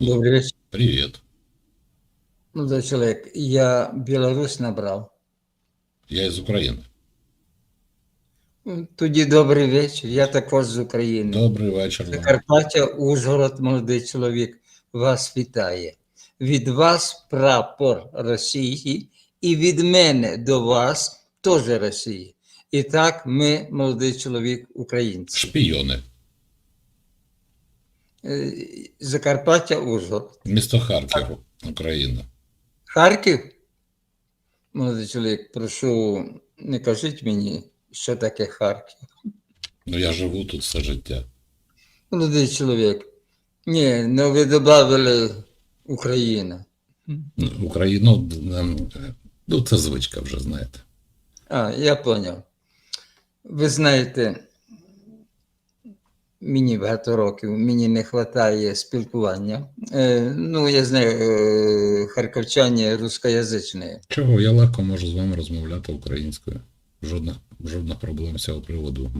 Добрый вечер. Привет. Молодой человек, я Беларусь набрав. Я із України. Тоді добрий вечір. Я також з України. Добрий вечір. Закарпаття, Ужгород, молодий чоловік, вас вітає. Від вас прапор Росії і від мене до вас теж Росії. І так ми, молодий чоловік, українці. Шпійони. Е, Закарпаття, Ужгород. Місто Харків, Україна. Харків? Молодий чоловік, прошу, не кажіть мені, що таке Харків. Ну я живу тут все життя. Молодий чоловік. Ні, ну ви додали Україна. Ну, Україну, ем, ну це звичка вже, знаєте. А, я поняв. Ви знаєте, мені багато років, мені не вистачає спілкування. Е, ну, я знаю, е, харківчані рускоязичні. Чого я легко можу з вами розмовляти українською. Жодних, жодних проблем з цього приводу.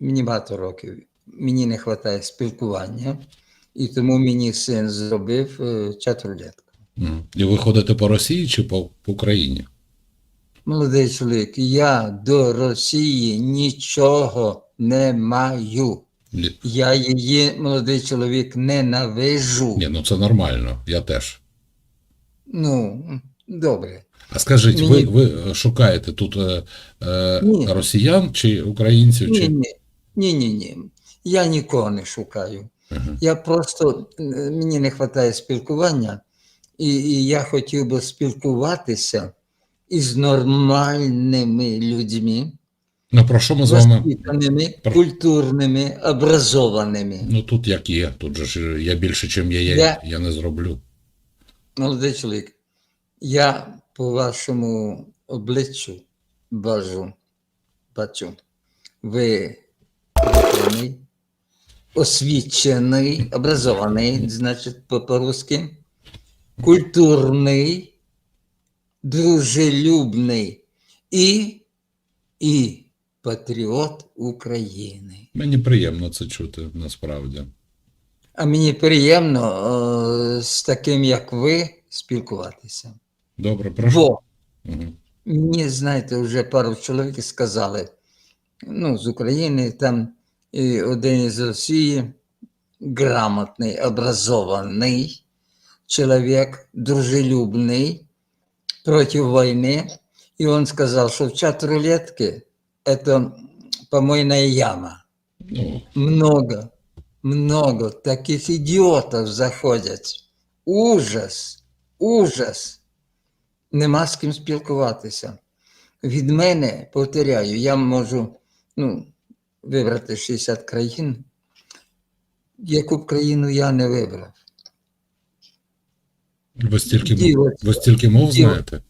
Мені багато років. Мені не вистачає спілкування, і тому мені син зробив е, чатрулетку. І ви ходите по Росії чи по, по Україні? Молодий чоловік, я до Росії нічого не маю. Лі- Я її, молодий чоловік, ненавижу. Ні, ну це нормально, я теж. Ну, добре. А скажіть, ви, Мені- ви шукаєте тут е, е, росіян чи українців? Ні, Чи... ні, ні, ні, ні. Я нікого не шукаю. Ага. Я просто е, мені не вистачає спілкування, і, і я хотів би спілкуватися із нормальними людьми, Ну про що ми з вами? Про- культурними, образованими. Ну тут як є, тут же ж я більше, є, я, Я- я не зроблю. Молодий чоловік, я по вашому обличчю бачу, бачу, ви освічений, образований, значить, по-русски, культурний, дружелюбний і, і патріот України. Мені приємно це чути насправді. А мені приємно е, з таким, як ви, спілкуватися. Добре, прошу. Бо Угу. мені, знаєте, вже пару чоловік сказали, ну, з України, там і один із Росії, грамотний, образований чоловік, дружелюбний, проти війни. І він сказав, що в чат рулетки це помойная яма. Много, много таких ідіотів заходять. Ужас, ужас. Нема з ким спілкуватися. Від мене, повторяю, я можу ну, вибрати 60 країн. Яку б країну я не вибрав. ви стільки, Діло. ви стільки мов Діло. знаєте?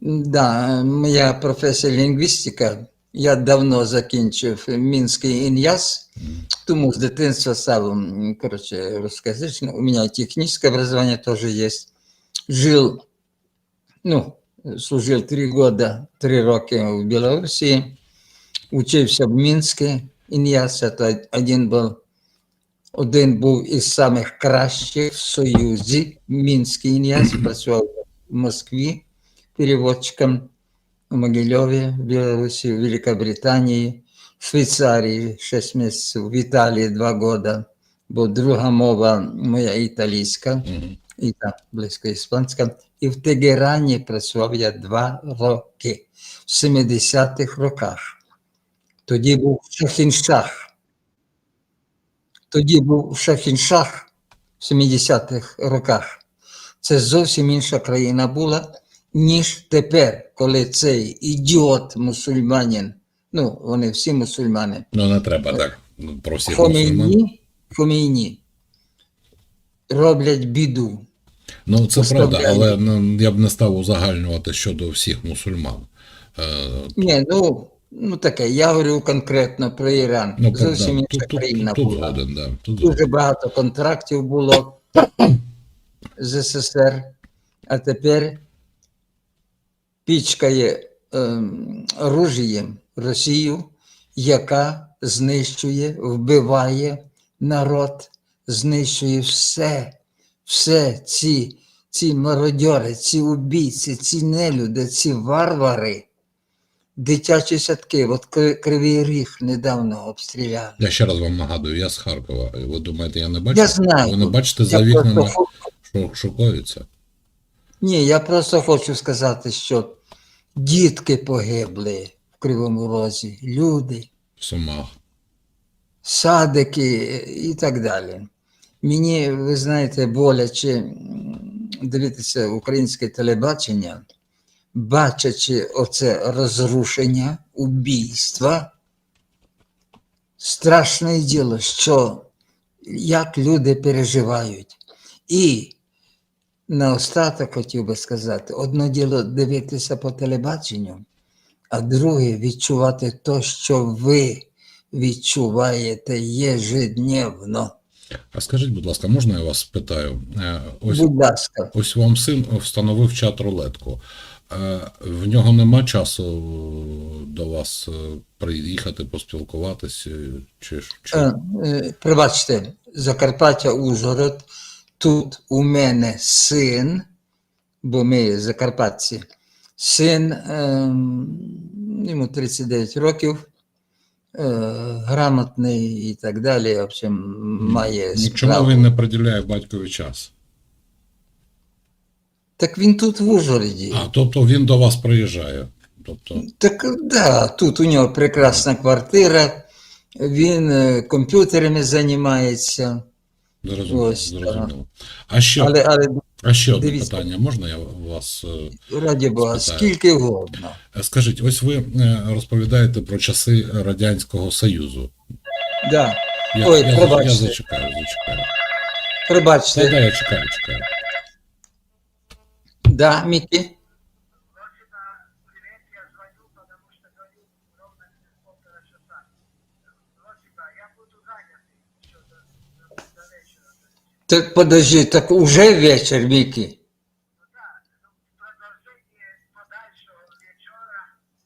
Да, моя професія лінгвістика. Я давно закінчив Мінський ін'яз, тому з дитинства став, м, короче, русскоязычным. У меня техническое образование тоже есть. Жил, ну, служил три года, три роки в Белоруссии, учився в Мінську. Ін'яз це один був, один був із самих кращих в Союзі. Мінський ін'яз працював в Москві переводчиком у Могильові, в Білорусі, в Великобританії, в Швейцарії 6 місяців, в Італії 2 роки, бо друга мова моя італійська, і так близько іспанська. І в Тегерані працював я 2 роки, в 70-х роках. Тоді був Шахіншах. Тоді був Шахіншах в 70-х роках. Це зовсім інша країна була, ніж тепер, коли цей ідіот мусульманин, ну, вони всі мусульмани, Ну не треба так. Про всіх мусульман. Хомейні, Хомейні роблять біду. Ну це правда, але ну, я б не став узагальнювати щодо всіх мусульман. Е, Ні, ну, ну таке, я говорю конкретно про Іран. ну, Зовсім інша тут, тут, країна тут, була. згоден, да. Тут. Дуже багато контрактів було з СССР, а тепер пічкає ем, оружієм Росію яка знищує, вбиває народ, знищує все, все ці, ці мародьори, ці убійці, ці нелюди, ці варвари. Дитячі садки, от Кривий Ріг недавно обстріляли. Я ще раз вам нагадую, я з Харкова. Ви думаєте, я не бачу? Я знаю. Ви не бачите Я за вікнами, просто що шукаються? Ні, я просто хочу сказати, що дітки погибли в Кривому Розі, люди, В Сумах. садики і так далі. Мені, ви знаєте, боляче дивитися українське телебачення, бачачи оце розрушення, убійства. Страшне діло, що як люди переживають. І наостаток хотів би сказати: одне діло дивитися по телебаченню, а друге відчувати те, що ви відчуваєте єжедневно. А скажіть, будь ласка, можна я вас спитаю? Е, Ось, Будь ласка, ось вам син встановив чат рулетку. Е, В нього нема часу до вас е, приїхати, поспілкуватися? Чи, чи... е, е, пробачте, Закарпаття Ужгород, тут у мене син, бо ми закарпатці, син, ем, йому 39 років, е, грамотний і так далі, в общем, має Ну, Чому він не приділяє батькові час? Так він тут в Ужгороді. А, тобто він до вас приїжджає. Тобто, Так да, тут у нього прекрасна квартира, він е, комп'ютерами займається. зрозуміло. Ось, зрозуміло. А ще, Але, але а ще одне дивіться. питання, можна я вас е, раді Бога, скільки угодно. Скажіть, ось ви е, розповідаєте про часи Радянського Союзу. Да. Я, Ой, я, я, пробачте. зачекаю, зачекаю. Та, да, я чекаю, чекаю. да, Мікі? Просьба, привет, я звоню, потому что звоню ровно через полтора часа. Просьба, я буду занятый еще до, до, до вечера. Так подожди, так уже вечір, Мікі. Ну да, ну, продолжение подальшего вечера.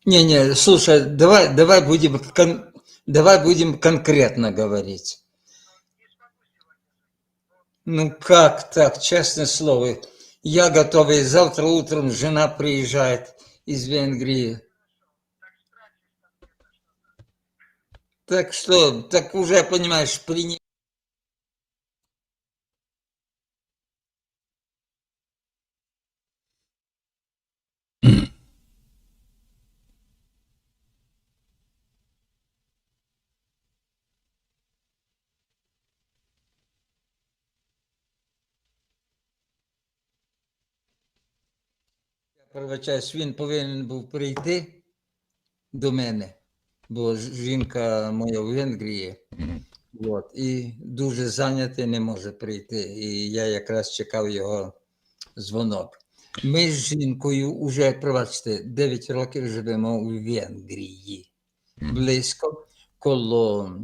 Не, не, слушай, давай, давай будем, кон- давай будем конкретно говорить. Не смогу сегодня. Ну как так, честное слово. Я готовый, завтра утром жена приезжает из Венгрии. Так что, так уже, понимаешь, принял. Я пробачаюсь, він повинен був прийти до мене, бо жінка моя в Венгрії. От, і дуже зайнятий не може прийти. І я якраз чекав його дзвонок. Ми з жінкою вже, пробачте, 9 років живемо у Венгрії, близько коло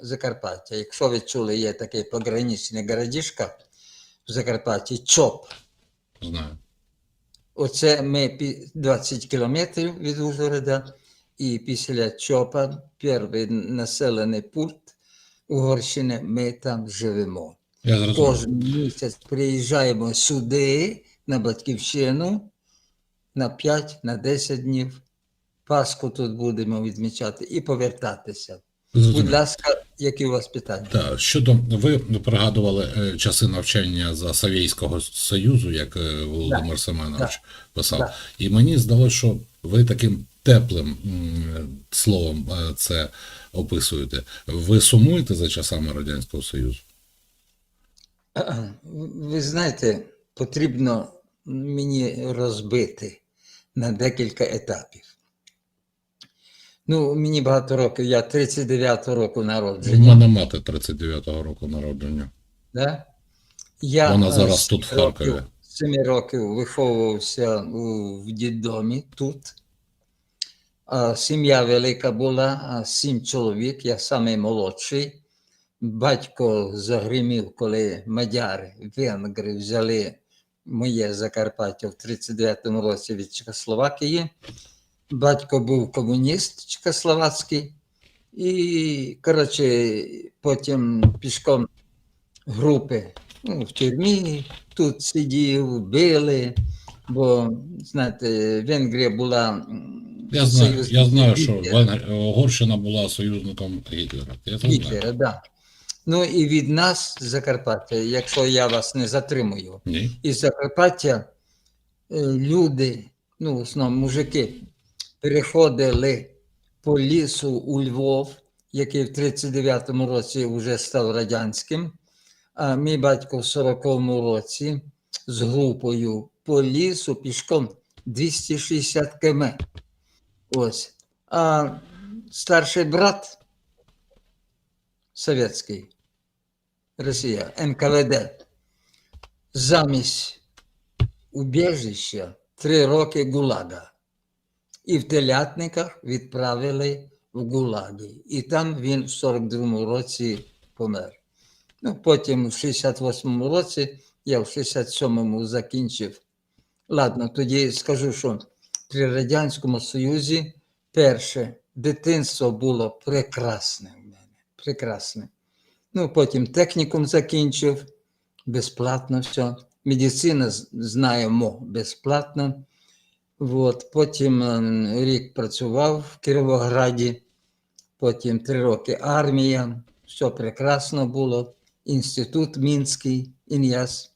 Закарпаття. Якщо ви чули, є такий пограничний городишко в Закарпатті, ЧОП. Знаю. Оце ми пі- 20 кілометрів від Ужгорода, і після ЧОПа, перший населений пункт Угорщини, ми там живемо. Я. Кожен місяць приїжджаємо сюди, на Батьківщину, на 5, на 10 днів. Пасху тут будемо відмічати і повертатися. Будь ласка, які у вас питання? Так, щодо ви пригадували е, часи навчання за Совєтського Союзу, як е, Володимир Семенович писав. Да. І мені здалося, що ви таким теплим словом е, це описуєте. Ви сумуєте за часами Радянського Союзу? Ви знаєте, потрібно мені розбити на декілька етапів. Ну, мені багато років, я 39-го року народження. У мене мати 39-го року народження. Да? Я Вона е, зараз тут, в семи років- Харкові. з років виховувався в дідомі тут. Сім'я велика була, сім чоловік, я самий молодший. Батько загримів, коли мадяри, венгри взяли моє Закарпаття в 39-му році від Чехословакії. Батько був комуніст чехословацький, І, коротше, потім пішком групи ну, в тюрмі тут сидів, били, бо, знаєте, Венгрія була. Я знаю, я знаю, що. Угорщина була союзником Гітлера. Я це знаю. Гітлера, да. Ну і від нас, Закарпаття, якщо я вас не затримую, Ні. із Закарпаття е, люди, ну, в основному мужики, переходили по лісу у Львов, який в 39-му році вже став радянським. А мій батько в 40-му році з групою по лісу пішком 260 км. Ось. А старший брат совєтський, Росія, НКВД, замість убіжища три роки ГУЛАГа. І в телятниках відправили в ГУЛАГи. І там він в 42-му році помер. Ну, потім в 68-му році, я в 67-му закінчив. Ладно, тоді скажу, що при Радянському Союзі перше дитинство було прекрасне в мене. Прекрасне. Ну, потім технікум закінчив, безплатно все. Медицина знаємо безплатно. От, потім е, рік працював в Кіровограді, потім три роки армія, все прекрасно було. Інститут Мінський, ІНЯС.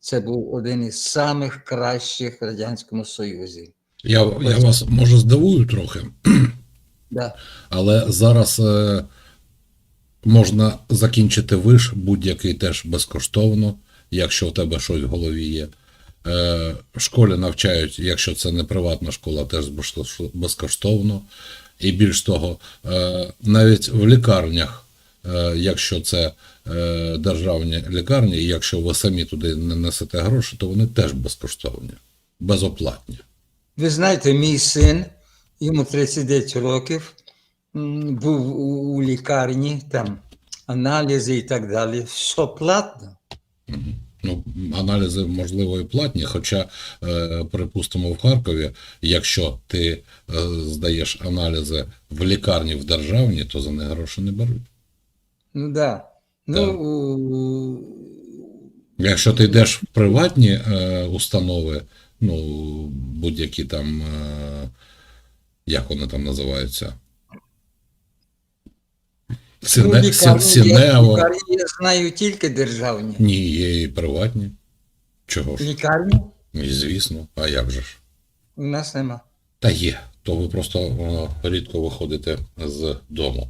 Це був один із самих кращих в Радянському Союзі. Я, я вас може здивую трохи, Да. але зараз е, можна закінчити виш будь-який теж безкоштовно, якщо у тебе щось в голові є. Е, в школі навчають, якщо це не приватна школа, теж безкоштовно. І більш того, е, навіть в лікарнях, е, якщо це державні лікарні, і якщо ви самі туди не несете гроші, то вони теж безкоштовні, безоплатні. Ви знаєте, мій син, йому 39 років, був у, у лікарні, там аналізи і так далі. Все платно. Ну, аналізи, можливо, і платні, хоча, е, припустимо, в Харкові, якщо ти е, здаєш аналізи в лікарні в державній, то за них гроші не беруть. Ну да. Ну, Так. у- Якщо ти йдеш в приватні е, установи, ну, будь-які там, е, як вони там називаються? Ну, лікарні Сі- Сінево. лікарні я знаю тільки державні. Ні, є і приватні. Чого ж? Лікарні І, звісно, а як же ж? у нас нема. Та є, то ви просто е, рідко виходите з дому.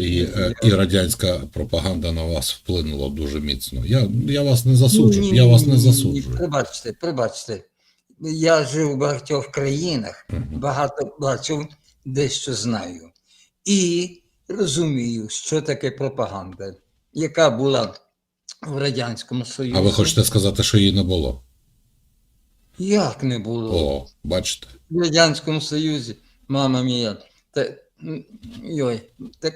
І, е, і радянська пропаганда на вас вплинула дуже міцно. Я, я вас не засуджую, я вас не засуджую. Пробачте, пробачте. Я жив у багатьох країнах, багато бачив, дещо знаю. І розумію, що таке пропаганда, яка була в Радянському Союзі. А ви хочете сказати, що її не було? Як не було? О, бачите. В Радянському Союзі, мама мія. Та, йой, так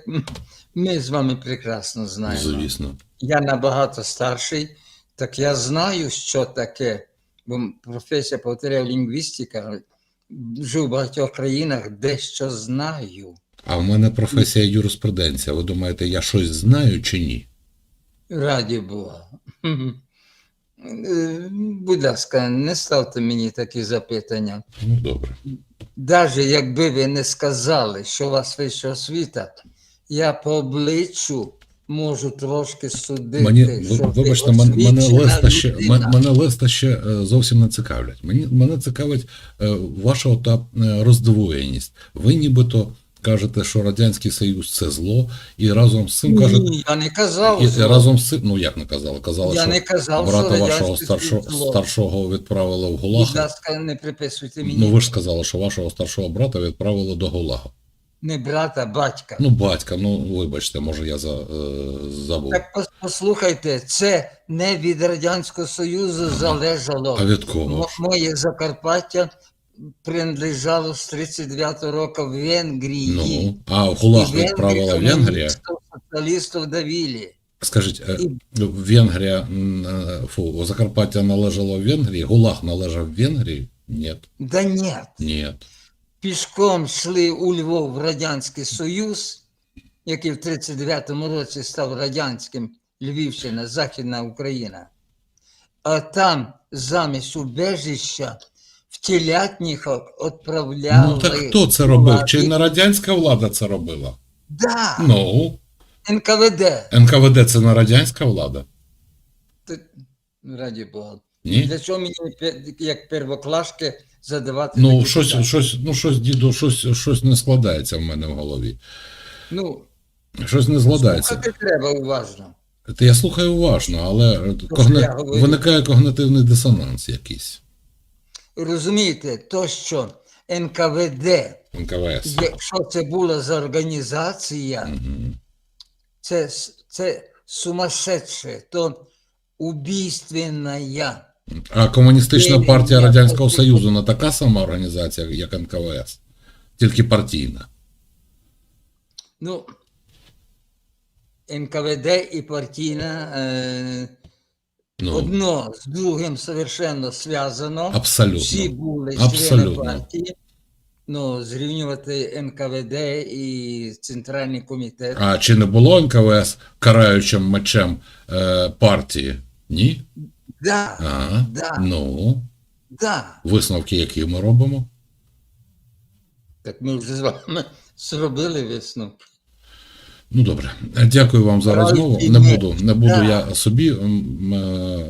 ми з вами прекрасно знаємо. Звісно. Я набагато старший, так я знаю, що таке. Бо професія, повторяю, лінгвістика, жив у багатьох країнах, дещо знаю. А в мене професія юриспруденція. Ви думаєте, я щось знаю чи ні? Раді Бога. Е, Будь ласка, не ставте мені такі запитання. Ну, добре. Навіть якби ви не сказали, що у вас вища освіта, я по обличчю можу трошки судити. Мені, що ви- ви вибачте, мене листа ще, мене листа ще е, зовсім не цікавлять. Мені, мене цікавить е, ваша та роздвоєність. Ви нібито кажете, що Радянський Союз це зло, і разом з цим кажете, Ні, я не казав. і, зло. разом з цим, ну як не казали, казали, Я що не казав, брата що вашого старшого, зло. старшого відправили в Будь Гулаг. ласка, не приписуйте мені. Ну ви ж сказали, що вашого старшого брата відправили до Гулага. Не брата, батька. Ну, батька, ну вибачте, може я за, е, забув. Так послухайте, це не від Радянського Союзу залежало. А від кого? Мо- Моє Закарпаття принадлежало з 39 року Венгрії. Ну, а в Венгрію Венгрія. комуністів, соціалістів давілі. Скажіть, е, Венгрія, м, е, фу, Закарпаття належало Венгрії, Гулаг належав Венгрії? Ні, Да ні. ні. Пішком йшли у Львов в Радянський Союз, який в 39-му році став радянським Львівщина, Західна Україна. А там замість убежища в телятниках відправляли. Ну так хто це робив? Чи не радянська влада це робила? Да, Ну, НКВД. НКВД це не радянська влада? Раді Бога. Ні? Для чого мені як первоклашки задавати Ну, щось, питання? щось, ну, щось, діду, щось, щось не складається в мене в голові. Ну, Щось не складається. слухати треба уважно. Я слухаю уважно, але когни... виникає когнитивний дисонанс якийсь. Розумієте, то, що НКВД, НКВС. якщо це була за організація, Мгм. це, це сумасшедше, то убійственная. А комуністична партія Радянського. Союзу не така сама організація, як НКВС, тільки партійна. Ну, НКВД і партійна е, Ну, одно з другим совершенно зв'язано. абсолютно. Всі були Абсолютно. члени партії. Ну, зрівнювати НКВД і Центральний комітет. А чи не було НКВС караючим мечем е, партії? Ні? Да, А, Да. Ну, да. висновки, які ми робимо? Так ми вже з вами зробили висновки. Ну добре, дякую вам за розмову. Не буду, не буду я собі е,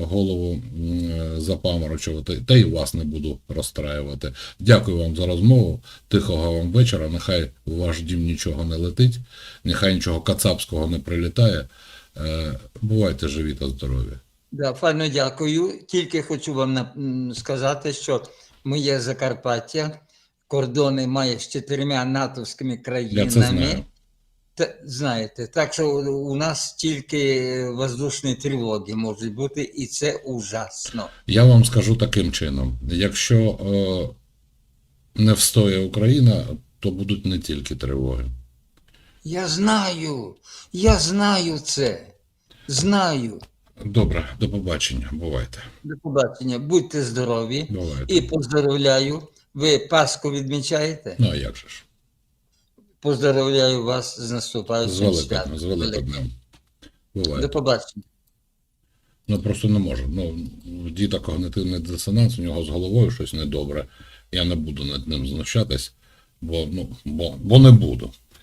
голову е, запаморочувати, та й вас не буду розстраювати. Дякую вам за розмову. Тихого вам вечора. Нехай у ваш дім нічого не летить, нехай нічого кацапського не прилітає. Е, Бувайте живі та здорові. Да, файно дякую. Тільки хочу вам сказати, що моє Закарпаття кордони має з чотирма натовськими країнами. Я це знаю. Та, знаєте, так що у нас тільки воздушні тривоги можуть бути, і це ужасно. Я вам скажу таким чином: якщо е, не встоє Україна, то будуть не тільки тривоги. Я знаю, я знаю це. Знаю. Добре, до побачення. Бувайте. До побачення. Будьте здорові. Бувайте. І поздоровляю. Ви Пасху відмічаєте? Ну а як же ж? Поздоровляю вас з З наступаючим святом. з великим днем. Буває. побачення. Ну просто не можу. Ну, діда когнитивний дисонанс, у нього з головою щось недобре. Я не буду над ним знущатись, бо, ну, бо, бо не буду.